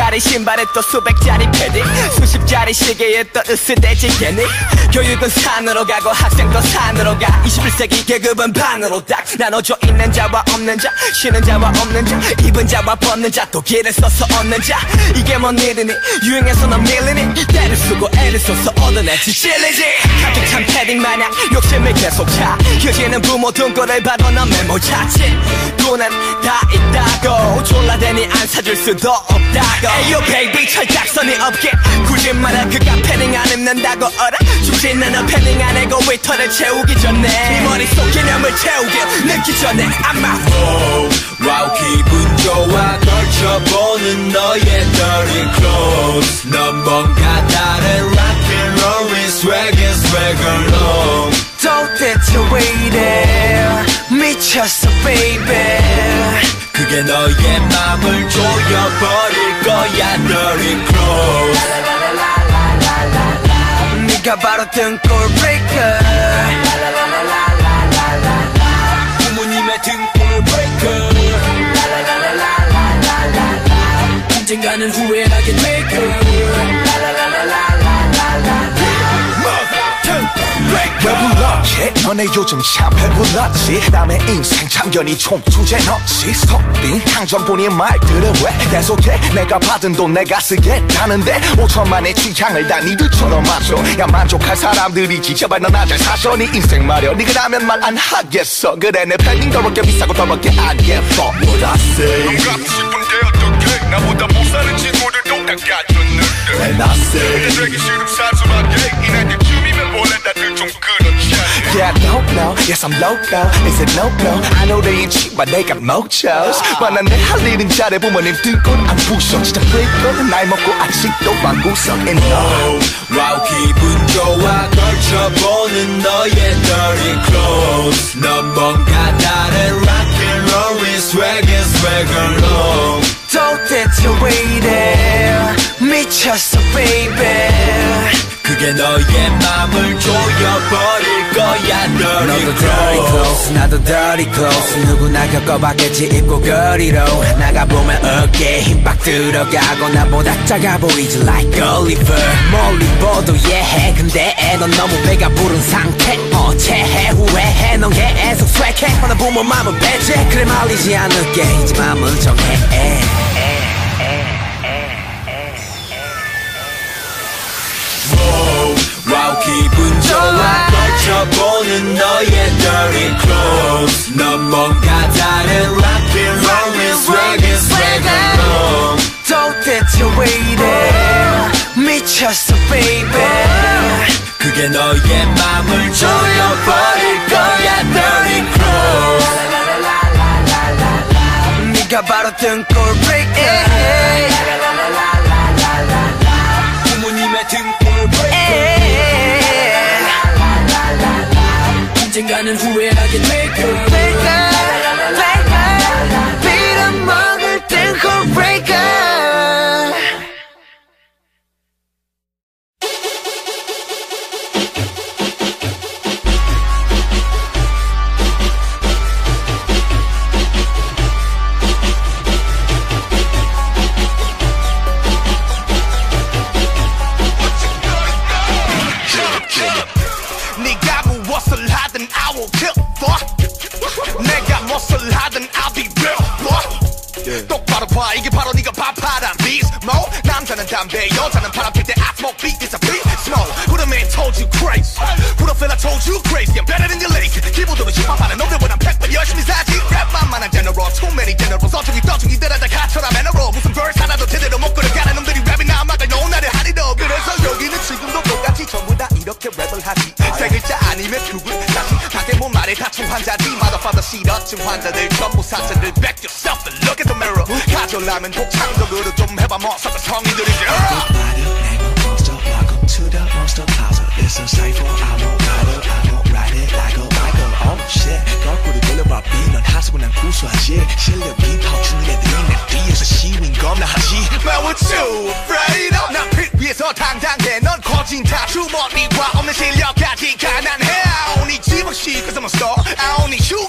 수십짜리 신발에 또 수백짜리 패딩 수십짜리 시계에 또 으스대지 괜히 교육은 산으로 가고 학생도 산으로 가. 21세기 계급은 반으로 딱 나눠져 있는 자와 없는 자 쉬는 자와 없는 자 입은 자와 벗는 자 또 길을 써서 얻는 자. 이게 뭔 일이니? 유행해서 넌 밀리니? 때를 쓰고 애를 써서 얻은 찬 패딩 마냥 욕심을 계속 차. 휴지는 부모 등골을 봐도 넌 메모 자칫 돈은 다 있다고. 졸라대니 안 사줄 수도 없다고. 에이요 베이비 철딱선이 없게. 굳이 말아 그가 패딩 안 입는다고 어라? 죽진 않아 패딩 안 해고 웨터를 채우기 전에. 네 머릿속 개념을 채우길 늦기 전에. 아마. 와우 기분 좋아 걸쳐보 미쳤어 baby. 그게 너의 맘을 조여버릴 거야 dirty clothes 네가 바로 등골 breaker. 부모님의 등골 breaker. 언젠가는 후회 너네 요즘 참 배불렀지? 남의 인생 참견이 총 주제 넣지? 스톱빈 향전본의 말들을 왜 계속해 내가 받은 돈 내가 쓰겠다는데 5천만의 취향을 다 니들처럼 맞춰. 야 만족할 사람들이지. 제발 넌 아잘 사셔 네 인생 말여 니가 라면 말 안 하겠어. 그래 내 팬딩 더럽게 비싸고 더럽게 안 예뻐 What I say? 넌 갖고 싶은데 어떡해 나보다 못 사는 친구들도 다 갖췄는데. And I say? 근데 되기 싫음 사소하게 이날 때쯤이면 원래 다들 좀 그렇지 Yeah, I don't know. Yes, I'm loco. Is it no no? I know they ain't cheap, but they got mochos. 만난 내할 일은 잘해 부모님 등골 안 부셔. 진짜 freak 나이 먹고 아직도 방구석 and no. 와우 기분 좋아 걸쳐보는 너의 dirty clothes 넌 뭔가 다른 rock and roll is swag and swag along 도대체 왜 이래 미쳤어 baby 그게 너의 맘을 조여버릴 거야 너도 dirty clothes clothes 나도 dirty clothes. 누구나 겪어봤겠지 입고 거리로. 나가보면 어깨에 힘빡 들어가고 나보다 작아 보이지 like Oliver. 멀리 보도 예해. 근데 넌 너무 배가 부른 상태. 어체해 후회해. 넌 계속 swag해 하나 부모 맘은 배제. 그래 말리지 않을게. 이제 맘은 정해 와우 기분 좋아 걸쳐보는 너의 dirty clothes 넌 뭔가 다른 rock and roll is swag and swag along 도대체 왜 이래 미쳤어 baby 그게 너의 맘을 조여버릴 거야 dirty clothes 네가 바로 등골 breaker 부 언젠가는 후회하게 될거 kill for 내가 무엇을 하든 I'll be real for 똑바로 봐 이게 바로 네가 밥하란 mode 남자는 담배 여자는 바람 필때 I smoke beat it's a beat smoke Who the man told you crazy Who the fella told you crazy I'm better than your lady 기본도로 힙합하는 놈들보단 백번 열심히 살지 랩만만한 general Too many generals 어중이 떠중이들아 다 갇혀라 매너로 Motherfather 시러친 환자들 전부 사자들 Back yourself and look at the mirror 가져라면 독창적으로 좀 해봐 뭐 서로 성인들이지 Monster, welcome to the monster house. It's a cipher. I won't write it. I won't write it like a Michael. Oh shit. 거꾸로 돌려봐 비넌 하수고 난 구수하지. 실력이 파주는 애들이 내 뒤에서 시윈 겁나 하지. Man what you afraid of 나빛 위에서 당당해 넌 거진 다 주머니와 없는 실력까지 가난해 I only 집어시 cause I'm a star I only shoot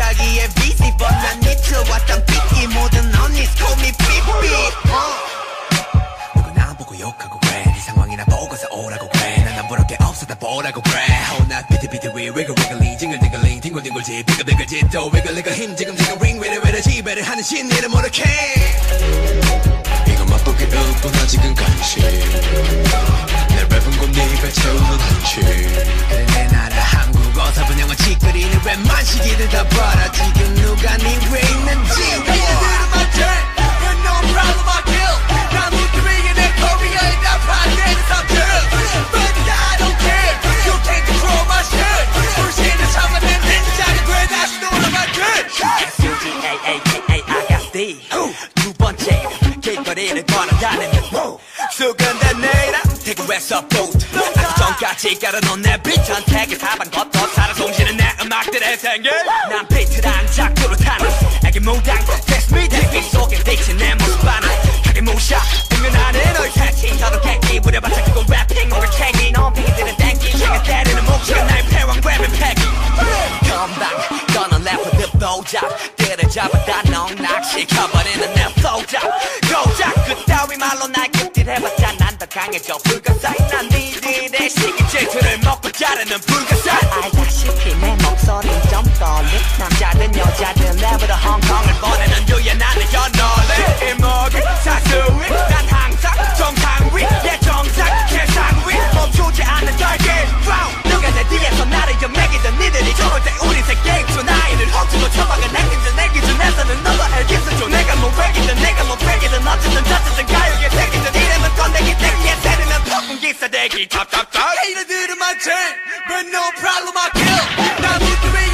하기에 busy but 난 왔단 삐끼 모든 언니's call me 삐삐 누구 나 보고 욕하고 그래 네 상황이나 보고서 오라고 그래 난안 부를 게 없어 다 보라고 그래 호나 비트비트 위 위글 위글리 징글징글링 뒹굴뒹굴지 비글비글지 또 위글리글 힘 지금 지금 링 위를 위를 지배를 하는 신이를 모르게 이거 일뿐 아직은 간식 내 랩은 곧 네가 채우는 한치. 그래 내 나라 한국어서 분영은 찌끄리는 웬만 시기들 다 봐라 지금 누가 네 위에 있는지. 하이들은 맞지 When no problem I kill 난 웃기위해 내 전까지 깔아놓은 내 비트한 택을 사방 걷어 살아 숨쉬는 내 음악들의 생길. 난 비트란 작두로 타는 애기 무당 That's me TV 속에 비친 내 모습 하나 하게 무샤 은근하는 너의 새치 저도 객기 부려봤자 그건 래핑 오늘 챙기 넌 피기들은 땡기. 제가 때리는 몫이가 나의 패왕 랩의 패기. 금방 떠난 래퍼들 보잡 들을 잡아다 넉낙시켜버리는 내 flow잡 고작 그 따위 말로 날 급딜해봤자 난 더 강해져. 불가사의 홍콩을 보내는 유연한 내 연놀리 이목이 사수위 난 항상 정상 위예 정상 세상 위 멈추지 않는 달기 Wow 누가 내 뒤에서 나를 연맥이던 니들이 저럴 때 우리 새 게임 중 나이를 헛주고 처박은 내 기준 내 기준 에서는 너도 알겠어 줘 내가 뭐 백이든 내가 뭐 백이든 어쨌든 저쨌든 가요계 새끼든 이름은 건네기 땡기에 세르는 폭풍 기 사대기 탑탑탑 하이들은 맞지 But no problem I kill 내 커리어에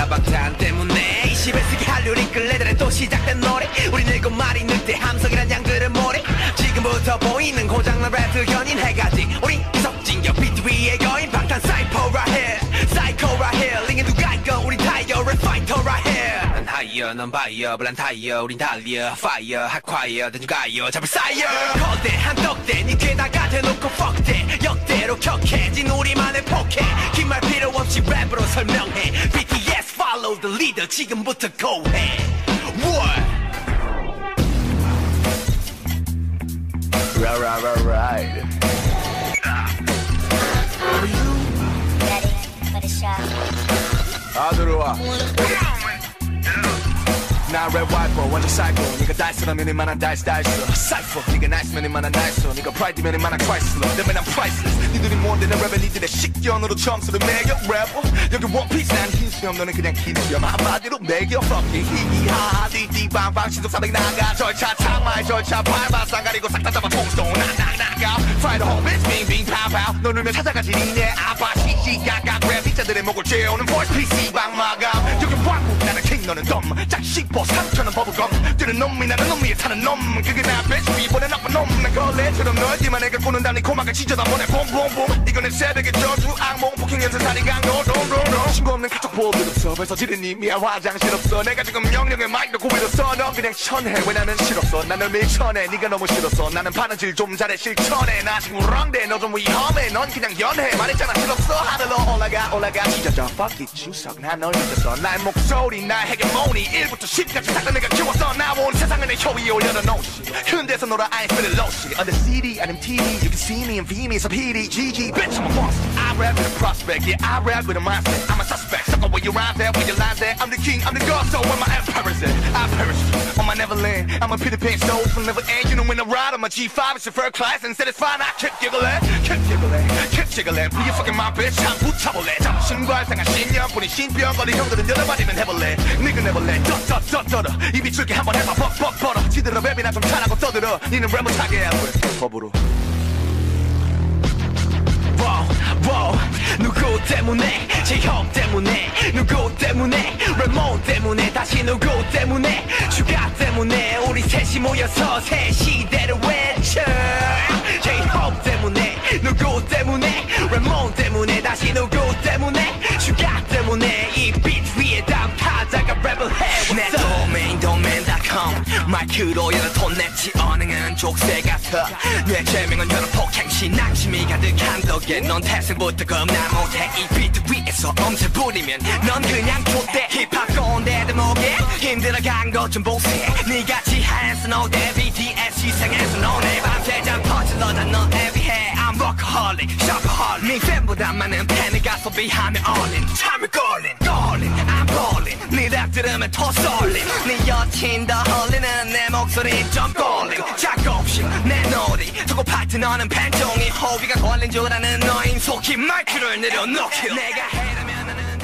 다 방탄 때문에 20세기 한류 링클레들의 또 시작된 노래. 우리 늙고 말이 늑대 함성이란 양들은 모래? 지금부터 보이는 고장난 랩 현인 해가지. 우리 계속 진격 비트 위의 여인 방탄 사이퍼라 해. 사이코라 해. 링에 누가 있건 우리 타이어 랩 파이터라 해난 하이어 넌 바이어 블란 타이어. 우린 달려 파이어 핫콰이어. 대중 가요 잡을 사이어. 거대한 떡대 니 귀에다가 대놓고 fuck대. 역대로 격해진 우리만의 포켓 긴말 필요 없이 랩으로 설명해 BTS follow the leader 지금부터 go 해 What? Right, right, right, right. Ready for the shot. 아 들어와 나랩 와이퍼 완전 사이코 니가 달스라면 이만한 달스 달스 사이퍼 니가 나이스면 이만한 나이스 니가 프라이드면 이만한 크라이슬러 내면 난 프라이슬ess 니들이 뭔데 내 랩에 니들의 식견으로 점수를 매겨 래퍼 여기 원피스 난 흰 수염 너는 그냥 긴 수염 한마디로 매겨 fucking 히히하하 디디방방 신속사백 나가 절차 창마의 절차 밟아 쌍가리고 싹 다 잡아 총스톤 나나나가 Fry the whole bitch 빙빙 파파 너 울면 찾아가지 니네 아빠 시시가가 랩 피자들의 목을 채우는 voice PC 방마감 여기 왕국 나는 킹 너는 덤. 짝 씹어. 삼천은 버블검. 뜨는 되는 놈이 나는 놈 위에 사는 놈. 그게 나 배치 이번에 나쁜 놈난 걸레처럼 널지만 내가 꾸는다 네 코막을 찢어다 보내. 봄봄봄. 이건 내 새벽의 저주 악몽. 폭행 연쇄 살인 강도. 동동동 신고 없는 카톡 보호도 없어 벌써 지른 이미야. 화장실 없어. 내가 지금 명령의 마이크 고비로써 넌 그냥 천해 왜 나는 싫었어 나는 밀천해 네가 너무 싫었어 나는 바느질 좀 잘해 실천해 나 지금 랑대 너 좀 위험해 넌 그냥 연해 말했잖아 싫었어 하늘로 올라가 올라가 찢어져 fuck it 주석 난널 믿었어 나의 목소리 나의 헤게모니 1부터 10까지 다 내가 키웠어 나온 세상을 내혀 위에 올려놓지 현대에서 놀아 I feeling low shit On the CD 아니면 TV You can see me in V me so PD GG Bitch I'm a boss I rap with a prospect Yeah I rap with a mindset I'm a suspect Suck where you rhyme there Where you line there I'm the king I'm the god So where my empire's at I perish on my Neverland I'm a Peter Pan soul from never end You know when I ride I'm a G5 It's your first class And satisfied I keep giggling Keep giggling Keep jiggling Be you fucking my bitch 참 붙여볼래 자부심과 상한 신념뿐인 신병거리 형들은 열어버리면 해볼래 니가 내볼래 쩌쩌쩌쩌러 입이 줄게 한번 해봐 벅벅 벌어 지들어 랩이나 좀 잘하고 떠들어 니는 랩 못하게 해야 돼 법으로 Wow. 누구 때문에? 제형 때문에? 누구 때문에? 랩모 때문에? 다시 누구 때문에? 주가 때문에? 우리 셋이 모여서 새 시대를 외쳐. 제형 때문에? 누구 때문에? 랩모 때문에? 다시 누구 때문에 마이크로 여러 돈 냈지 어능은 족쇄 같아. 내 제명은 여러 폭행시 낭심이 가득한 덕에. 넌 태생부터 겁나 못해. 이 비트 위에서 엄세 부리면 넌 그냥 좆대. 힙합 꼰대 대목에 힘들어간 것 좀 보세. 니같이 한스 너대 BTS 시상에서 너네 밤새자 퍼질러다 넌 애비해. I'm workaholic, shopaholic. 네 팬보다 많은 팬을 가소비하며 all-in 참을 걸린, 걸린, 네랩 들으면 더 쏠린 네 여친 더 헐리는 내 목소리 좀 걸린 작업실 내 놀이 두고 파트 너는 팬종이 호비가 걸린 줄 아는 너인 속히 마이크를 내려놓기 내가 해라면